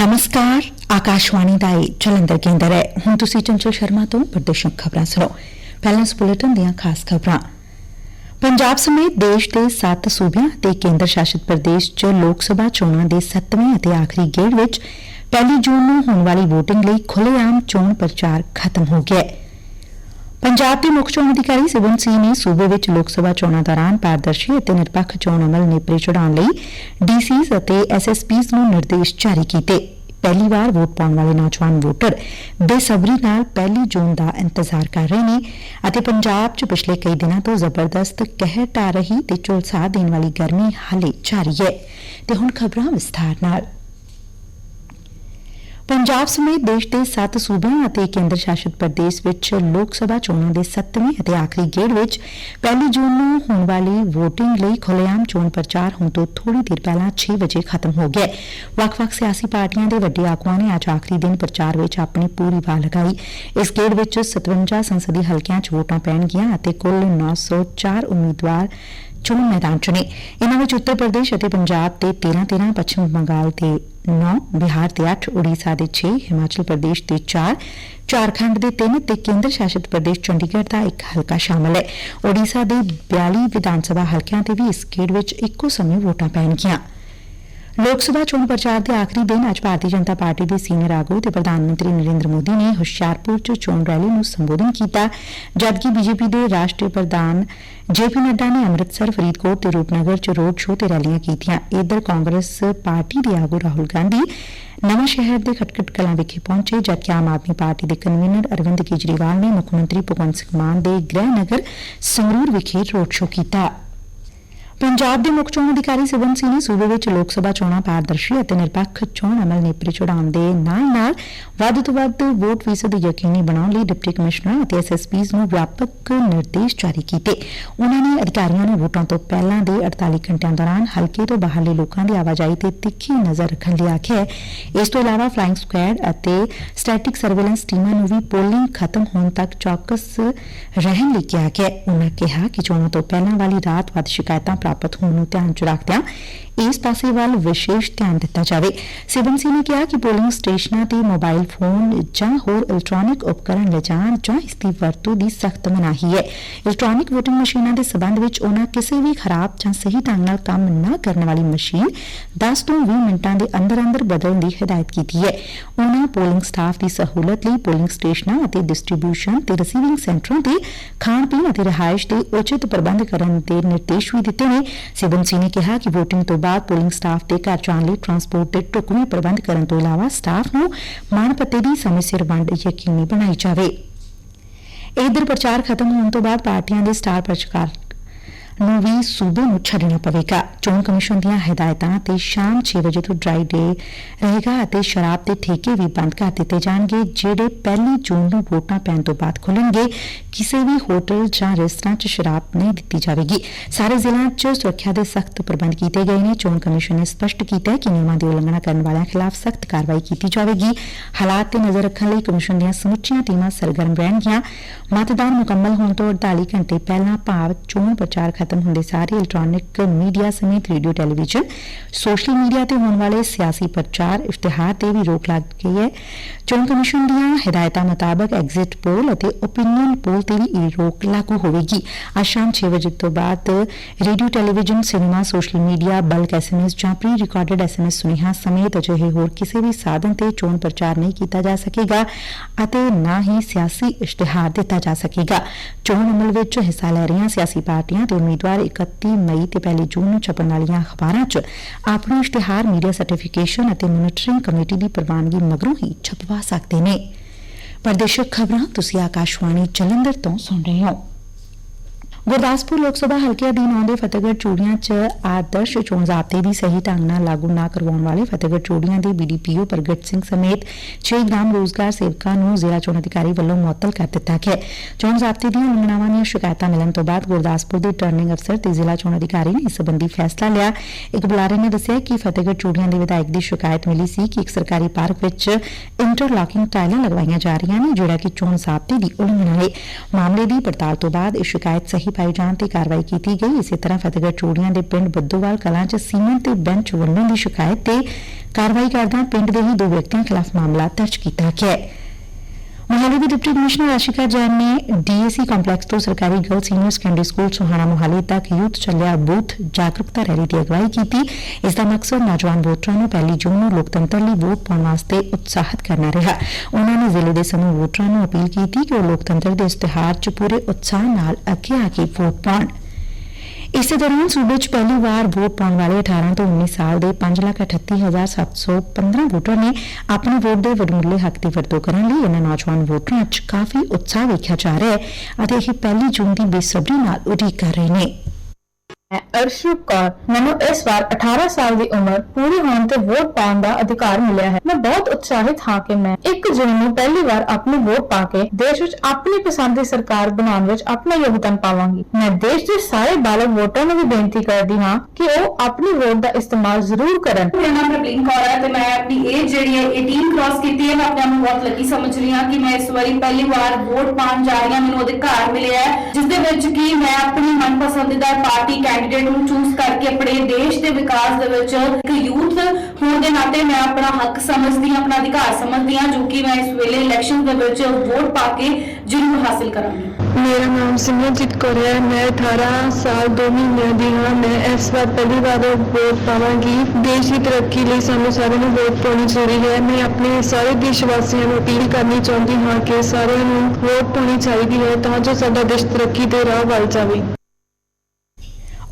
ਨਮਸਕਾਰ ਆਕਾਸ਼ਵਾਣੀ ਦਾ ਇਹ ਜਲੰਧਰ ਕੇਂਦਰ ਹੈ ਹੁਣ ਤੁਸੀਂ ਚੰਚਲ ਸ਼ਰਮਾ ਤੋਂ ਪ੍ਰਦੇਸ਼ਕ ਖਬਰਾਂ ਸੁਣੋ ਪਹਿਲਾਂ ਇਸ ਬੁਲੇਟਿਨ ਦੀਆਂ ਖਾਸ ਖਬਰਾਂ ਪੰਜਾਬ ਸਮੇਤ ਦੇਸ਼ ਦੇ 7 ਸੂਬਿਆਂ ਤੇ ਕੇਂਦਰ ਸ਼ਾਸਿਤ ਪ੍ਰਦੇਸ਼ 'ਚ ਲੋਕ ਸਭਾ ਚੋਣਾਂ ਦੇ 7ਵੇਂ ਅਤੇ ਆਖਰੀ ਗੇੜ ਵਿੱਚ ਪਹਿਲੀ ਜੂਨ ਨੂੰ ਹੋਣ ਵਾਲੀ VOTING ਲਈ ਖੁੱਲ੍ਹੇਆਮ ਚੋਣ ਪ੍ਰਚਾਰ ਖਤਮ ਹੋ ਗਿਆ ਹੈ ਪੰਜਾਬ ਦੇ ਮੁੱਖ ਚੋਣ ਅਧਿਕਾਰੀ ਸਿਵਨ ਸਿੰਘ ਨੇ ਸੂਬੇ ਵਿੱਚ ਲੋਕ ਸਭਾ ਚੋਣਾਂ ਦੌਰਾਨ ਪਾਰਦਰਸ਼ੀ ਅਤੇ ਨਿਰਪੱਖ ਚੋਣ ਅਮਲ ਨੇਪਰੇ ਚੜਾਉਣ ਲਈ ਡੀਸੀਜ਼ ਅਤੇ ਐਸਐਸਪੀਜ਼ ਨੂੰ ਨਿਰਦੇਸ਼ ਜਾਰੀ ਕੀਤੇ। ਪਹਿਲੀ ਵਾਰ ਵੋਟ ਪਾਉਣ ਵਾਲੇ ਨੌਜਵਾਨ ਵੋਟਰ ਬੇਸਬਰੀ ਨਾਲ ਪਹਿਲੀ ਜੂਨ ਦਾ ਇੰਤਜ਼ਾਰ ਕਰ ਰਹੇ ਨੇ ਅਤੇ ਪੰਜਾਬ 'ਚ ਪਿਛਲੇ ਕਈ ਦਿਨਾਂ ਤੋਂ ਜ਼ਬਰਦਸਤ ਕਹਿਰ ਢਾ ਰਹੀ ਤੇ ਝੁਲਸਾ ਦੇਣ ਵਾਲੀ ਗਰਮੀ ਹਾਲੇ ਜਾਰੀ ਹੈ। ਤੇ ਹੁਣ ਖਬਰਾਂ ਵਿਸਥਾਰ ਨਾਲ। ਪੰਜਾਬ ਸਮੇਤ ਦੇਸ਼ ਦੇ 7 ਸੂਬਿਆਂ ਅਤੇ ਕੇਂਦਰ ਸ਼ਾਸਿਤ ਪ੍ਰਦੇਸ਼ ਵਿੱਚ ਲੋਕ ਸਭਾ ਚੋਣਾਂ ਦੇ 7ਵੇਂ ਅਤੇ ਆਖਰੀ ਗੇੜ ਵਿੱਚ ਪਹਿਲੀ ਜੂਨ ਨੂੰ ਹੋਣ ਵਾਲੀ VOTING ਲਈ ਖੁੱਲ੍ਹੇਆਮ ਚੋਣ ਪ੍ਰਚਾਰ ਹੁਣ ਤੋਂ ਥੋੜੀ ਦੇਰ ਪਹਿਲਾਂ 6 ਵਜੇ ਖਤਮ ਹੋ ਗਿਆ ਵੱਖ-ਵੱਖ ਸਿਆਸੀ ਪਾਰਟੀਆਂ ਦੇ ਵੱਡੇ ਆਗੂਆਂ ਨੇ ਅੱਜ ਆਖਰੀ ਦਿਨ ਪ੍ਰਚਾਰ ਵਿੱਚ ਆਪਣੀ ਪੂਰੀ ਵਾਹ ਲਗਾਈ। ਇਸ ਗੇੜ ਵਿੱਚ 57 ਸੰਸਦੀ ਹਲਕਿਆਂ 'ਚ ਵੋਟਾਂ ਪੈਣਗੀਆਂ ਅਤੇ ਕੁੱਲ 904 ਉਮੀਦਵਾਰ ਚੋਣ ਮੈਦਾਨ 'ਚ ਨੇ ਇਨ੍ਹਾਂ ਵਿੱਚ ਉੱਤਰ ਪ੍ਰਦੇਸ਼ ਅਤੇ ਪੰਜਾਬ ਦੇ 13-13 ਪੱਛਮੀ ਬੰਗਾਲ ਦੇ 9 ਬਿਹਾਰ ਦੇ 8 ਉੜੀਸਾ ਦੇ 6 ਹਿਮਾਚਲ ਪ੍ਰਦੇਸ਼ ਦੇ 4 ਝਾਰਖੰਡ ਦੇ 3 ਤੇ ਕੇਂਦਰ ਸ਼ਾਸਿਤ ਪ੍ਰਦੇਸ਼ ਚੰਡੀਗੜ੍ਹ ਦਾ ਇੱਕ ਹਲਕਾ ਸ਼ਾਮਲ ਹੈ। ਉੜੀਸਾ ਦੇ 42 ਵਿਧਾਨ ਸਭਾ ਹਲਕਿਆਂ ਤੇ ਵੀ ਇਸ ਗੇੜ ਵਿੱਚ ਇੱਕੋ ਸਮੇਂ ਵੋਟਾਂ ਪੈਣਗੀਆਂ। ਲੋਕ ਸਭਾ ਚੋਣ ਪ੍ਰਚਾਰ ਦੇ ਆਖਰੀ ਦਿਨ ਅੱਜ ਭਾਰਤੀ ਜਨਤਾ ਪਾਰਟੀ ਦੇ ਸੀਨੀਅਰ ਆਗੂ ਤੇ ਪ੍ਰਧਾਨ ਮੰਤਰੀ ਨਰਿੰਦਰ ਮੋਦੀ ਨੇ ਹੁਸ਼ਿਆਰਪੁਰ 'ਚ ਚੋਣ ਰੈਲੀ ਨੂੰ ਸੰਬੋਧਨ ਕੀਤਾ, ਜਦਕਿ ਬੀਜੇਪੀ ਦੇ ਰਾਸ਼ਟਰੀ ਪ੍ਰਧਾਨ ਜੇਪੀ ਨੱਡਾ ਨੇ ਅੰਮ੍ਰਿਤਸਰ, ਫਰੀਦਕੋਟ ਤੇ ਰੂਪਨਗਰ 'ਚ ਰੋਡ ਸ਼ੋਅ ਤੇ ਰੈਲੀਆਂ ਕੀਤੀਆਂ। ਇਧਰ ਕਾਂਗਰਸ ਪਾਰਟੀ ਦੇ ਆਗੂ ਰਾਹੁਲ ਗਾਂਧੀ ਨਵਾਂ ਸ਼ਹਿਰ ਦੇ ਖਟਕਟ ਕਲਾਂ ਵਿਖੇ ਪਹੁੰਚੇ, ਜਦਕਿ ਆਮ ਆਦਮੀ ਪਾਰਟੀ ਦੇ ਕਨਵੀਨਰ ਅਰਵਿੰਦ ਕੇਜਰੀਵਾਲ ਨੇ ਮੁੱਖ ਮੰਤਰੀ ਭਗਵੰਤ ਸਿੰਘ ਮਾਨ ਦੇ ਗ੍ਰਹਿ ਨਗਰ ਸੰਗਰੂਰ ਵਿਖੇ ਰੋਡ ਸ਼ੋਅ ਕੀਤਾ। ਪੰਜਾਬ ਦੇ ਮੁੱਖ ਚੋਣ ਅਧਿਕਾਰੀ ਸਿਵਨ ਸਿੰਘ ਨੇ ਸੂਬੇ ਵਿੱਚ ਲੋਕ ਸਭਾ ਚੋਣਾਂ ਪਾਰਦਰਸ਼ੀ ਅਤੇ ਨਿਰਪੱਖ ਚੋਣ ਅਮਲ ਨੇਪਰੇ ਚੜਾਉਣ ਦੇ ਨਾਲ-ਨਾਲ ਵੱਧ ਤੋਂ ਵੱਧ ਵੋਟ ਫੀਸਦ ਯਕੀਨੀ ਬਣਾਉਣ ਲਈ ਡਿਪਟੀ ਕਮਿਸ਼ਨਰ ਅਤੇ ਐਸਐਸਪੀਜ਼ ਨੂੰ ਵਿਆਪਕ ਨਿਰਦੇਸ਼ ਜਾਰੀ ਕੀਤੇ। ਉਹਨਾਂ ਨੇ ਅਧਿਕਾਰੀਆਂ ਨੂੰ ਵੋਟਾਂ ਤੋਂ ਪਹਿਲਾਂ ਦੇ 48 ਘੰਟਿਆਂ ਦੌਰਾਨ ਹਲਕੇ ਤੋਂ ਬਾਹਰਲੇ ਲੋਕਾਂ ਦੀ ਆਵਾਜਾਈ ਤੇ ਤਿੱਖੀ ਨਜ਼ਰ ਰੱਖਣ ਲਈ ਆਖਿਆ ਇਸ ਤੋਂ ਇਲਾਵਾ ਫਲਾਈਂਗ ਸਕੁਐਡ ਅਤੇ ਸਟੈਟਿਕ ਸਰਵੇਲੈਂਸ ਟੀਮਾਂ ਨੂੰ ਵੀ ਪੋਲਿੰਗ ਖਤਮ ਹੋਣ ਤੱਕ ਚੌਕਸ ਰਹਿਣ ਲਈ ਕਿਹਾ ਗਿਆ ਉਹਨਾਂ ਕਿਹਾ ਕਿ ਚੋਣਾਂ ਤੋਂ ਪਹਿਲਾਂ ਵਾਲੀ ਰਾਤ ਵੱਧ ਸ਼ਿਕਾਇਤਾਂ ਪ੍ਰਾਪਤ ਹੋਣ ਨੂੰ ਧਿਆਨ 'ਚ ਰੱਖਦਿਆਂ ਇਸ ਪਾਸੇ ਵੱਲ ਵਿਸ਼ੇਸ਼ ਧਿਆਨ ਦਿੱਤਾ ਜਾਵੇ। ਸਿਵਨ ਸਿੰਘ ਨੇ ਕਿਹਾ ਕਿ ਪੋਲਿੰਗ ਸਟੇਸ਼ਨਾਂ ਤੇ ਮੋਬਾਈਲ ਫੋਨ ਜਾਂ ਹੋਰ ਇਲੈਕਟ੍ਰੋਨਿਕ ਉਪਕਰਣ ਲਿਜਾਣ ਜਾਂ ਇਸ ਦੀ ਵਰਤੋਂ ਦੀ ਸਖਤ ਮਨਾਹੀ ਹੈ। ਇਲੈਕਟ੍ਰੋਨਿਕ VOTING ਮਸ਼ੀਨਾਂ ਦੇ ਸਬੰਧ ਵਿੱਚ ਉਹਨਾਂ ਕਿਸੇ ਵੀ ਖਰਾਬ ਜਾਂ ਸਹੀ ਢੰਗ ਨਾਲ ਕੰਮ ਨਾ ਕਰਨ ਵਾਲੀ ਮਸ਼ੀਨ 10 ਤੋਂ 20 ਮਿੰਟਾਂ ਦੇ ਅੰਦਰ ਅੰਦਰ ਬਦਲਣ ਦੀ ਹਦਾਇਤ ਕੀਤੀ ਹੈ। ਉਹਨਾਂ ਪੋਲਿੰਗ ਸਟਾਫ ਦੀ ਸਹੂਲਤ ਲਈ ਪੋਲਿੰਗ ਸਟੇਸ਼ਨਾਂ ਅਤੇ ਡਿਸਟ੍ਰੀਬਿਊਸ਼ਨ ਤੇ ਰਿਸੀਵਿੰਗ ਸੈਂਟਰਾਂ ਤੇ ਖਾਣ ਪੀਣ ਅਤੇ ਰਿਹਾਇਸ਼ ਦੇ ਉਚਿਤ ਪ੍ਰਬੰਧ ਕਰਨ ਦੇ ਨਿਰਦੇਸ਼ ਵੀ ਦਿੱਤੇ ਨੇ। ਸਿਵਨ ਸਿੰਘ ਨੇ ਕਿਹਾ ਕਿ VOTING ਤੋਂ ਬਾਅਦ ਪੋਲਿੰਗ ਸਟਾਫ ਦੇ ਘਰ ਜਾਣ ਲਈ ਟਰਾਂਸਪੋਰਟ ਦੇ ਢੁਕਵੇਂ ਪ੍ਰਬੰਧ ਕਰਨ ਤੋਂ ਇਲਾਵਾ ਸਟਾਫ ਨੂੰ ਮਾਣ ਪੱਤੇ ਦੀ ਸਮੇਂ ਸਿਰ ਵੰਡ ਯਕੀਨੀ ਬਣਾਈ ਜਾਵੇ। ਇਧਰ ਪ੍ਰਚਾਰ ਖਤਮ ਹੋਣ ਤੋਂ ਬਾਅਦ ਪਾਰਟੀਆਂ ਦੇ ਸਟਾਰ ਪ੍ਰਚਾਰਕ ਨੂੰ ਵੀ ਸੂਬੇ ਨੂੰ ਛੱਡਣਾ ਪਵੇਗਾ। ਚੋਣ ਕਮਿਸ਼ਨ ਦੀਆਂ ਹਦਾਇਤਾਂ ਤੇ ਸ਼ਾਮ 6 ਵਜੇ ਤੋਂ ਡਰਾਈ ਡੇ ਰਹੇਗਾ ਅਤੇ ਸ਼ਰਾਬ ਦੇ ਠੇਕੇ ਵੀ ਬੰਦ ਕਰ ਦਿੱਤੇ ਜਾਣਗੇ, ਜਿਹੜੇ ਪਹਿਲੀ ਜੂਨ ਨੂੰ ਵੋਟਾਂ ਪੈਣ ਤੋਂ ਬਾਅਦ ਖੁੱਲਣਗੇ ਕਿਸੇ ਵੀ ਹੋਟਲ ਜਾਂ ਰੈਸਟੋਰੈਂਟ 'ਚ ਸ਼ਰਾਬ ਨਹੀਂ ਦਿੱਤੀ ਜਾਵੇਗੀ। ਸਾਰੇ ਜ਼ਿਲ੍ਹਿਆਂ 'ਚ ਸੁਰੱਖਿਆ ਦੇ ਸਖਤ ਪ੍ਰਬੰਧ ਕੀਤੇ ਗਏ ਨੇ। ਚੋਣ ਕਮਿਸ਼ਨ ਨੇ ਸਪਸ਼ਟ ਕੀਤਾ ਹੈ ਕਿ ਨਿਯਮਾਂ ਦੀ ਉਲੰਘਣਾ ਕਰਨ ਵਾਲਿਆਂ ਖਿਲਾਫ ਸਖਤ ਕਾਰਵਾਈ ਕੀਤੀ ਜਾਵੇਗੀ। ਹਾਲਾਤ ਤੇ ਨਜ਼ਰ ਰੱਖਣ ਲਈ ਕਮਿਸ਼ਨ ਦੀਆਂ ਸਮੁੱਚੀਆਂ ਟੀਮਾਂ ਸਰਗਰਮ ਰਹਿਣਗੀਆਂ। ਮਤਦਾਨ ਮੁਕੰਮਲ ਹੋਣ ਤੋਂ 48 ਘੰਟੇ ਪਹਿਲਾਂ ਭਾਵ ਚੋਣ ਪ੍ਰਚਾਰ ਖਤਮ ਹੁੰਦੇ ਸਾਰੇ ਇਲੈਕਟ੍ਰੋਨਿਕ ਮੀਡੀਆ ਸਮੇਤ ਰੇਡੀਓ ਟੈਲੀਵਿਜ਼ਨ ਸੋਸ਼ਲ ਮੀਡੀਆ ਤੇ ਹੋਣ ਵਾਲੇ ਸਿਆਸੀ ਪ੍ਰਚਾਰ, ਇਸ਼ਤਿਹਾਰ ਤੇ ਵੀ ਰੋਕ ਲੱਗ ਗਈ ਹੈ। ਚੋਣ ਕਮਿਸ਼ਨ ਦੀਆਂ ਹਦਾਇਤਾਂ ਮੁਤਾਬਕ ਐਗਜ਼ਿਟ ਪੋਲ ਅਤੇ ਓਪੀਨੀਅਨ ਪੋਲ ਤੇ ਵੀ ਇਹ ਰੋਕ ਲਾਗੂ ਹੋਵੇਗੀ। ਅੱਜ ਸ਼ਾਮ 6 ਵਜੇ ਤੋਂ ਬਾਅਦ radio television cinema social media bulk SMS ਜਾਂ ਪ੍ਰੀ ਰਿਕਾਰਡਡ ਐਸਐਮਐਸ ਸੁਨੇਹਾ ਸਮੇਤ ਅਜਿਹੇ ਹੋਰ ਕਿਸੇ ਵੀ ਸਾਧਨ ਤੇ ਚੋਣ ਪ੍ਰਚਾਰ ਨਹੀਂ ਕੀਤਾ ਜਾ ਸਕੇਗਾ ਅਤੇ ਨਾ ਹੀ ਸਿਆਸੀ ਇਸ਼ਤਿਹਾਰ ਦਿੱਤਾ ਜਾ ਸਕੇਗਾ। ਚੋਣ ਅਮਲ ਵਿੱਚ ਹਿੱਸਾ ਲੈ ਰਹੀਆਂ ਸਿਆਸੀ ਪਾਰਟੀਆਂ ਤੇ ਉਮੀਦਵਾਰ 31 ਮਈ ਤੇ 1 ਜੂਨ ਨੂੰ ਛਪਣ ਵਾਲੀਆਂ ਅਖਬਾਰਾਂ 'ਚ ਆਪਣਾ ਇਸ਼ਤਿਹਾਰ ਮੀਡੀਆ ਸਰਟੀਫਿਕੇਸ਼ਨ ਅਤੇ ਮੋਨੀਟਰਿੰਗ ਕਮੇਟੀ ਦੀ ਪ੍ਰਵਾਨਗੀ ਮਗਰੋਂ ਹੀ ਛਪਵਾ ਸਕਦੇ ਨੇ। ਪ੍ਰਦੇਸ਼ਕ ਖਬਰਾਂ, ਤੁਸੀਂ ਆਕਾਸ਼ਵਾਣੀ ਜਲੰਧਰ ਤੋਂ ਸੁਣ ਰਹੇ ਹੋ। ਗੁਰਦਾਸਪੁਰ ਲੋਕ ਸਭਾ ਹਲਕੇ ਅਧੀਨ ਆਉਂਦੇ ਫਤਿਹਗੜ੍ਹ ਚੂੜੀਆਂ 'ਚ ਆਦਰਸ਼ ਚੋਣ ਜ਼ਾਬਤੇ ਦੀ ਸਹੀ ਢੰਗ ਨਾਲ ਲਾਗੂ ਨਾ ਕਰਵਾਉਣ ਵਾਲੇ ਫਤਿਹਗੜ੍ਹ ਚੂੜੀਆਂ ਦੇ ਬੀਡੀਪੀਓ ਪ੍ਰਗਟ ਸਿੰਘ ਸਮੇਤ 6 ਗ੍ਰਾਮ ਰੋਜ਼ਗਾਰ ਸੇਵਕਾਂ ਨੂੰ ਜ਼ਿਲ੍ਹਾ ਚੋਣ ਅਧਿਕਾਰੀ ਵੱਲੋਂ ਮੁਅੱਤਲ ਕਰ ਦਿੱਤਾ ਗਿਆ। ਚੋਣ ਜ਼ਾਬਤੇ ਦੀਆਂ ਉਲੰਘਣਾਵਾਂ ਦੀਆਂ ਸ਼ਿਕਾਇਤਾਂ ਮਿਲਣ ਤੋਂ ਬਾਅਦ ਗੁਰਦਾਸਪੁਰ ਦੇ ਟਰਨਿੰਗ ਅਫਸਰ ਤੇ ਜ਼ਿਲ੍ਹਾ ਚੋਣ ਅਧਿਕਾਰੀ ਨੇ ਇਸ ਸੰਬੰਧੀ ਫੈਸਲਾ ਲਿਆ। ਇੱਕ ਬੁਲਾਰੇ ਨੇ ਦੱਸਿਆ ਕਿ ਫਤਿਹਗੜ੍ਹ ਚੂੜੀਆਂ ਦੇ ਵਿਧਾਇਕ ਦੀ ਸ਼ਿਕਾਇਤ ਮਿਲੀ ਸੀ ਕਿ ਇੱਕ ਸਰਕਾਰੀ ਪਾਰਕ ਵਿੱਚ ਇੰਟਰਲਾਕਿੰਗ ਟਾਈਲਾਂ ਲਗਵਾਈਆਂ ਜਾ ਰਹੀਆਂ ਨੇ, ਜਿਹੜਾ ਕਿ ਚੋਣ ਜ਼ਾਬਤੇ ਦੀ ਉਲੰਘਣਾ ਹੈ ਮਾਮਲੇ ਦੀ ਪੜਤਾਲ ਤੋਂ ਬਾਅਦ ਇਹ ਸ਼ਿਕਾਇਤ ਸਹੀ ਪਾਏ ਜਾਣ ਤੇ ਕਾਰਵਾਈ ਕੀਤੀ ਗਈ। ਇਸੇ ਤਰ੍ਹਾਂ ਫਤਿਹਗੜ੍ਹ ਚੂੜੀਆਂ ਦੇ ਪਿੰਡ ਬੱਦੋਵਾਲ ਕਲਾਂ 'ਚ ਸੀਮੈਂਟ ਤੇ ਬੈਂਚ ਵੰਡਣ ਦੀ ਸ਼ਿਕਾਇਤ ਤੇ ਕਾਰਵਾਈ ਕਰਦਿਆਂ ਪਿੰਡ ਦੇ ਹੀ ਦੋ ਵਿਅਕਤੀਆਂ ਖਿਲਾਫ ਮਾਮਲਾ ਦਰਜ ਕੀਤਾ ਗਿਆ ਹੈ। ਮੋਹਾਲੀ ਦੀ ਡਿਪਟੀ ਕਮਿਸ਼ਨਰ ਆਸ਼ਿਕਾ ਜੈਨ ਨੇ ਡੀਏਸੀ ਕੰਪਲੈਕਸ ਤੋਂ ਸਰਕਾਰੀ girl senior secondary school Sohana Mohali ਤੱਕ ਯੂਥ ਚੱਲਿਆ ਬੂਥ ਜਾਗਰੂਕਤਾ ਰੈਲੀ ਦੀ ਅਗਵਾਈ ਕੀਤੀ। ਇਸ ਦਾ ਮਕਸਦ ਨੌਜਵਾਨ ਵੋਟਰਾਂ ਨੂੰ ਪਹਿਲੀ ਜੂਨ ਨੂੰ ਲੋਕਤੰਤਰ ਲਈ ਵੋਟ ਪਾਉਣ ਵਾਸਤੇ ਉਤਸ਼ਾਹਿਤ ਕਰਨਾ ਰਿਹਾ। ਉਹਨਾਂ ਨੇ ਜ਼ਿਲ੍ਹੇ ਦੇ ਸਮੂਹ ਵੋਟਰਾਂ ਨੂੰ ਅਪੀਲ ਕੀਤੀ ਕਿ ਉਹ ਲੋਕਤੰਤਰ ਦੇ ਇਸ਼ਤਿਹਾਰ 'ਚ ਪੂਰੇ ਉਤਸ਼ਾਹ ਨਾਲ ਅੱਗੇ ਆ ਕੇ ਵੋਟ ਪਾਉਣ। ਇਸੇ ਦੌਰਾਨ ਸੂਬੇ 'ਚ ਪਹਿਲੀ ਵਾਰ ਵੋਟ ਪਾਉਣ ਵਾਲੇ 18 ਤੋਂ 19 ਸਾਲ ਦੇ 538715 ਵੋਟਰ ਨੇ ਆਪਣੇ ਵੋਟ ਦੇ ਵਡਮੁੱਲੇ ਹੱਕ ਦੀ ਵਰਤੋਂ ਕਰਨ ਲਈ ਇਹਨਾਂ ਨੌਜਵਾਨ ਵੋਟਰਾਂ 'ਚ ਕਾਫੀ ਉਤਸ਼ਾਹ ਵੇਖਿਆ ਜਾ ਰਿਹਾ ਹੈ ਅਤੇ ਇਹ ਪਹਿਲੀ ਜੂਨ ਦੀ ਬੇਸਬਰੀ ਨਾਲ ਉਡੀਕ ਕਰ ਰਹੇ ਨੇ। ਮੈਂ ਅਰਸ਼ਰੂਪ ਕੌਰ, ਮੈਨੂੰ ਇਸ ਵਾਰ 18 ਸਾਲ ਦੀ ਉਮਰ ਪੂਰੀ ਹੋਣ ਤੇ ਵੋਟ ਪਾਉਣ ਦਾ ਅਧਿਕਾਰ ਮਿਲਿਆ ਹੈ। ਮੈਂ ਬਹੁਤ ਉਤਸ਼ਾਹਿਤ ਹਾਂ ਕਿ ਮੈਂ 1 ਜੂਨ ਨੂੰ ਪਹਿਲੀ ਵਾਰ ਆਪਣੀ ਵੋਟ ਪਾ ਕੇ ਦੇਸ਼ ਵਿੱਚ ਆਪਣੀ ਪਸੰਦ ਦੀ ਸਰਕਾਰ ਬਣਾਉਣ ਵਿੱਚ ਆਪਣਾ ਯੋਗਦਾਨ ਪਾਵਾਂਗੀ। ਮੈਂ ਦੇਸ਼ ਦੇ ਸਾਰੇ ਬਾਲਗ ਵੋਟਰਾਂ ਨੂੰ ਵੀ ਬੇਨਤੀ ਕਰਦੀ ਹਾਂ ਕਿ ਉਹ ਆਪਣੀ ਵੋਟ ਦਾ ਇਸਤੇਮਾਲ ਜ਼ਰੂਰ ਕਰਨ। ਮੇਰਾ ਨਾਮ ਪ੍ਰਵੀਨ ਕੌਰ ਹੈ ਤੇ ਮੈਂ ਆਪਣੀ ਏਜ ਜਿਹੜੀ ਹੈ 18 ਕ੍ਰਾਸ ਕੀਤੀ ਹੈ, ਮੈਂ ਆਪਣੇ ਆਪ ਨੂੰ ਬਹੁਤ ਲੱਕੀ ਸਮਝ ਰਹੀ ਹਾਂ ਕਿ ਮੈਂ ਇਸ ਵਾਰੀ ਪਹਿਲੀ ਵਾਰ ਵੋਟ ਪਾਉਣ ਜਾ ਰਹੀ ਹਾਂ। ਮੈਨੂੰ ਅਧਿਕਾਰ ਮਿਲਿਆ ਹੈ, ਜਿਸ ਦੇ ਵਿੱਚ ਕਿ ਮੈਂ ਆਪਣੀ ਮਨਪਸੰਦੀਦਾ ਪਾਰਟੀ ਕੈਂਡੀਡੇਟ ਨੂੰ ਚੂਜ਼ ਕਰਕੇ ਆਪਣੇ ਦੇਸ਼ ਦੇ ਵਿਕਾਸ ਦੇ ਵਿੱਚ ਇੱਕ ਯੂਥ ਹੋਣ ਦੇ ਨਾਤੇ ਮੈਂ ਆਪਣਾ ਹੱਕ ਸਮਝਦੀ ਹਾਂ, ਆਪਣਾ ਅਧਿਕਾਰ ਸਮਝਦੀ ਹਾਂ, ਜੋ ਕਿ ਮੈਂ ਇਸ ਵੇਲੇ ਇਲੈਕਸ਼ਨ ਦੇ ਵਿੱਚ ਵੋਟ ਪਾ ਕੇ ਜ਼ਰੂਰ ਹਾਸਲ ਕਰਾਂਗੀ। ਮੇਰਾ ਨਾਮ ਸਿਮਰਨਜੀਤ ਕੌਰ ਹੈ, ਮੈਂ 18 ਸਾਲ 2 ਮਹੀਨਿਆਂ ਦੀ ਹਾਂ, ਮੈਂ ਇਸ ਵਾਰ ਪਹਿਲੀ ਵਾਰ ਵੋਟ ਪਾਵਾਂਗੀ। ਦੇਸ਼ ਦੀ ਤਰੱਕੀ ਲਈ ਸਾਨੂੰ ਸਾਰਿਆਂ ਨੂੰ ਵੋਟ ਪਾਉਣੀ ਜ਼ਰੂਰੀ ਹੈ। ਮੈਂ ਆਪਣੇ ਸਾਰੇ ਦੇਸ਼ ਵਾਸੀਆਂ ਨੂੰ ਅਪੀਲ ਕਰਨੀ ਚਾਹੁੰਦੀ ਹਾਂ ਕਿ ਸਾਰਿਆਂ ਨੂੰ ਵੋਟ ਪਾਉਣੀ ਚਾਹੀਦੀ ਹੈ ਤਾਂ ਜੋ ਸਾਡਾ ਦੇਸ਼ ਤਰੱਕੀ ਦੇ ਰਾਹ ਵੱਲ ਜਾਵੇ।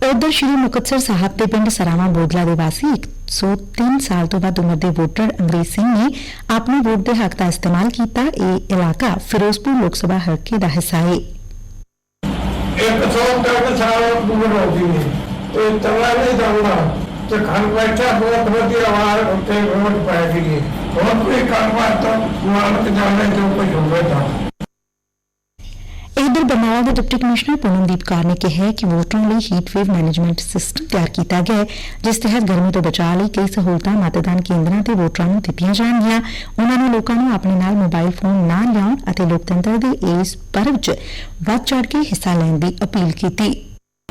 ਉਧਰ ਸ਼੍ਰੀ ਮੁਕਤਸਰ ਸਾਹਿਬ ਦੇ ਪਿੰਡ ਸਰਾਵਾ ਬੋਦਲਾ ਦੇ ਵਾਸੀ 103 ਸਾਲ ਤੋਂ ਵੱਧ ਉਮਰ ਦੇ ਵੋਟਰ ਅੰਗਰੇਜ਼ ਸਿੰਘ ਨੇ ਆਪਣੇ ਵੋਟ ਦੇ ਹੱਕ ਦਾ ਇਸਤੇਮਾਲ ਕੀਤਾ। ਇਹ ਇਲਾਕਾ ਫਿਰੋਜ਼ਪੁਰ ਲੋਕ ਸਭਾ ਹਲਕੇ ਦਾ ਹਿੱਸਾ ਹੈ ਇੱਕ ਸੌ ਤਿੰਨ ਸਾਲ ਉਮਰ ਹੋ ਗਈ ਹੈ ਤੇ ਤਵਾ ਨਹੀਂ ਦਊਗਾ ਤੇ ਘਰ ਬੈਠਾ ਬਹੁਤ ਵਧੀਆ ਵਾਰ ਉੱਤੇ ਵੋਟ ਪੈ ਗਈ ਹੈ ਹੋਰ ਕੋਈ ਕੰਮਕਾਰ ਤਾਂ ਮਾਲਕ ਜਾਣੇ ਜੋ ਕੋਈ ਹੋਵੇ ਤਾਂ। ਇਧਰ ਬਰਨਾਲਾ ਦੇ ਡਿਪਟੀ ਕਮਿਸ਼ਨਰ ਪੂਨਮਦੀਪ ਕੌਰ ਨੇ ਕਿਹਾ ਕਿ ਵੋਟਰਾਂ ਲਈ ਹੀਟ ਵੇਵ ਮੈਨੇਜਮੈਂਟ ਸਿਸਟਮ ਤਿਆਰ ਕੀਤਾ ਗਿਆ ਹੈ, ਜਿਸ ਤਹਿਤ ਗਰਮੀ ਤੋਂ ਬਚਾਅ ਲਈ ਕਈ ਸਹੂਲਤਾਂ ਮਤਦਾਨ ਕੇਂਦਰਾਂ ਤੇ ਵੋਟਰਾਂ ਨੂੰ ਦਿੱਤੀਆਂ ਜਾਣਗੀਆਂ। ਉਹਨਾਂ ਨੇ ਲੋਕਾਂ ਨੂੰ ਆਪਣੇ ਨਾਲ ਮੋਬਾਈਲ ਫੋਨ ਨਾ ਲਿਆਉਣ ਅਤੇ ਲੋਕਤੰਤਰ ਦੇ ਇਸ ਪਰਵ 'ਚ ਵੱਧ ਚੜ ਕੇ ਹਿੱਸਾ ਲੈਣ ਦੀ ਅਪੀਲ ਕੀਤੀ।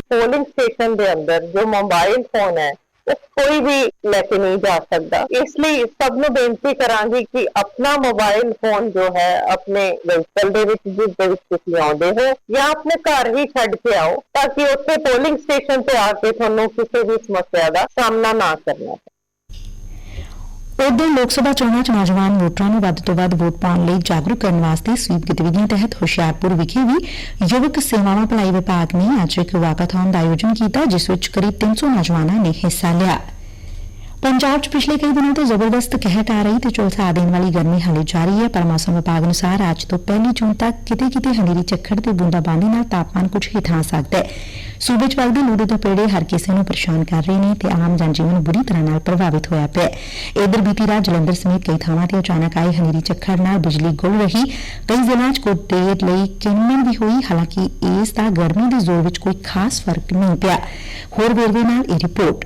ਪੋਲਿੰਗ ਸਟੇਸ਼ਨ ਦੇ ਅੰਦਰ ਜੋ ਮੋਬਾਈਲ ਫੋਨ ਹੈ ਉਹ ਕੋਈ ਵੀ ਲੈ ਕੇ ਨਹੀਂ ਜਾ ਸਕਦਾ। ਇਸ ਲਈ ਸਭ ਨੂੰ ਬੇਨਤੀ ਕਰਾਂਗੀ ਕਿ ਆਪਣਾ ਮੋਬਾਈਲ ਫੋਨ ਜੋ ਹੈ, ਆਪਣੇ ਵਹੀਕਲ ਦੇ ਵਿੱਚ, ਜਿਸ ਦੇ ਵਿੱਚ ਤੁਸੀਂ ਆਉਂਦੇ ਹੋ, ਜਾਂ ਆਪਣੇ ਘਰ ਹੀ ਛੱਡ ਕੇ ਆਓ, ਤਾਂ ਕਿ ਉੱਥੇ ਪੋਲਿੰਗ ਸਟੇਸ਼ਨ ਤੇ ਆ ਕੇ ਤੁਹਾਨੂੰ ਕਿਸੇ ਵੀ ਸਮੱਸਿਆ ਦਾ ਸਾਹਮਣਾ ਨਾ ਕਰਨਾ ਪਵੇ। ਉਦੋਂ ਲੋਕ ਸਭਾ ਚੋਣਾਂ 'ਚ ਨੌਜਵਾਨ ਵੋਟਰਾਂ ਨੂੰ ਵੱਧ ਤੋਂ ਵੱਧ ਵੋਟ ਪਾਉਣ ਲਈ ਜਾਗਰੂਕ ਕਰਨ ਵਾਸਤੇ ਸਵੀਪ ਗਤੀਵਿਧੀਆਂ ਤਹਿਤ ਹੁਸ਼ਿਆਰਪੁਰ ਵਿਖੇ ਵੀ ਯੁਵਕ ਸੇਵਾਵਾਂ ਭਲਾਈ ਵਿਭਾਗ ਨੇ ਅੱਜ ਇੱਕ ਵਾਕਾਥੌਨ ਦਾ ਆਯੋਜਨ ਕੀਤਾ, ਜਿਸ ਵਿੱਚ ਕਰੀਬ 300 ਨੌਜਵਾਨਾਂ ਨੇ ਹਿੱਸਾ ਲਿਆ। ਪੰਜਾਬ 'ਚ ਪਿਛਲੇ ਕਈ ਦਿਨਾਂ ਤੋਂ ਜ਼ਬਰਦਸਤ ਕਹਿਟ ਆ ਰਹੀ ਤੇ ਝੁਲਸਾ ਦੇਣ ਵਾਲੀ ਗਰਮੀ ਹਾਲੇ ਜਾਰੀ ਹੈ, ਪਰ ਮੌਸਮ ਵਿਭਾਗ ਅਨੁਸਾਰ ਅੱਜ ਤੋਂ ਪਹਿਲੀ ਜੂਨ ਤੱਕ ਕਿਤੇ-ਕਿਤੇ ਹਨੇਰੀ ਝੱਖੜ ਤੇ ਬੂੰਦਾਬਾਂਦੀ ਨਾਲ ਤਾਪਮਾਨ ਕੁਝ ਹੇਠਾਂ ਆ ਸਕਦਾ ਹੈ। ਸੂਬੇ 'ਚ ਵਗਦੇ ਲੂ ਦੇ ਦੁਪਹਿਰੇ ਹਰ ਕਿਸੇ ਨੂੰ ਪਰੇਸ਼ਾਨ ਕਰ ਰਹੇ ਨੇ ਤੇ ਆਮ ਜਨਜੀਵਨ ਬੁਰੀ ਤਰ੍ਹਾਂ ਨਾਲ ਪ੍ਰਭਾਵਿਤ ਹੋਇਆ ਪਿਆ ਇਧਰ ਬੀਤੀ ਰਾਤ ਜਲੰਧਰ ਸਮੇਤ ਕਈ ਥਾਵਾਂ ਤੇ ਅਚਾਨਕ ਆਏ ਹਨੇਰੀ ਝੱਖੜ ਨਾਲ ਬਿਜਲੀ ਗੁਲ ਰਹੀ। ਕਈ ਜ਼ਿਲ੍ਹਿਆਂ 'ਚ ਕੁਝ ਦੇਰ ਲਈ ਕਿੰਨਣ ਵੀ ਹੋਈ, ਹਾਲਾਂਕਿ ਇਸ ਦਾ ਗਰਮੀ ਦੇ ਜ਼ੋਰ ਵਿੱਚ ਕੋਈ ਖਾਸ ਫ਼ਰਕ ਨਹੀਂ ਪਿਆ। ਹੋਰ ਵੇਰਵੇ ਨਾਲ ਇਹ ਰਿਪੋਰਟ।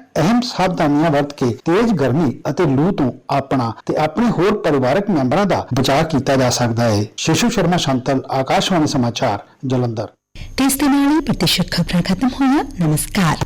ਅਹਿਮ ਸਾਵਧਾਨੀਆਂ ਵਰਤ ਕੇ ਤੇਜ਼ ਗਰਮੀ ਅਤੇ ਲੂ ਤੋਂ ਆਪਣਾ ਤੇ ਆਪਣੇ ਹੋਰ ਪਰਿਵਾਰਕ ਮੈਂਬਰਾਂ ਦਾ ਬਚਾਅ ਕੀਤਾ ਜਾ ਸਕਦਾ ਹੈ। ਸ਼ਿਸ਼ੂ ਸ਼ਰਮਾ, ਸ਼ੰਤਲ, ਆਕਾਸ਼ਵਾਣੀ ਸਮਾਚਾਰ, ਜਲੰਧਰ। ਤੇ ਇਸ ਦੇ ਨਾਲ ਹੀ ਪ੍ਰਤੀਸ਼ਤ ਖਬਰਾਂ ਖਤਮ ਹੋਈਆਂ। ਨਮਸਕਾਰ।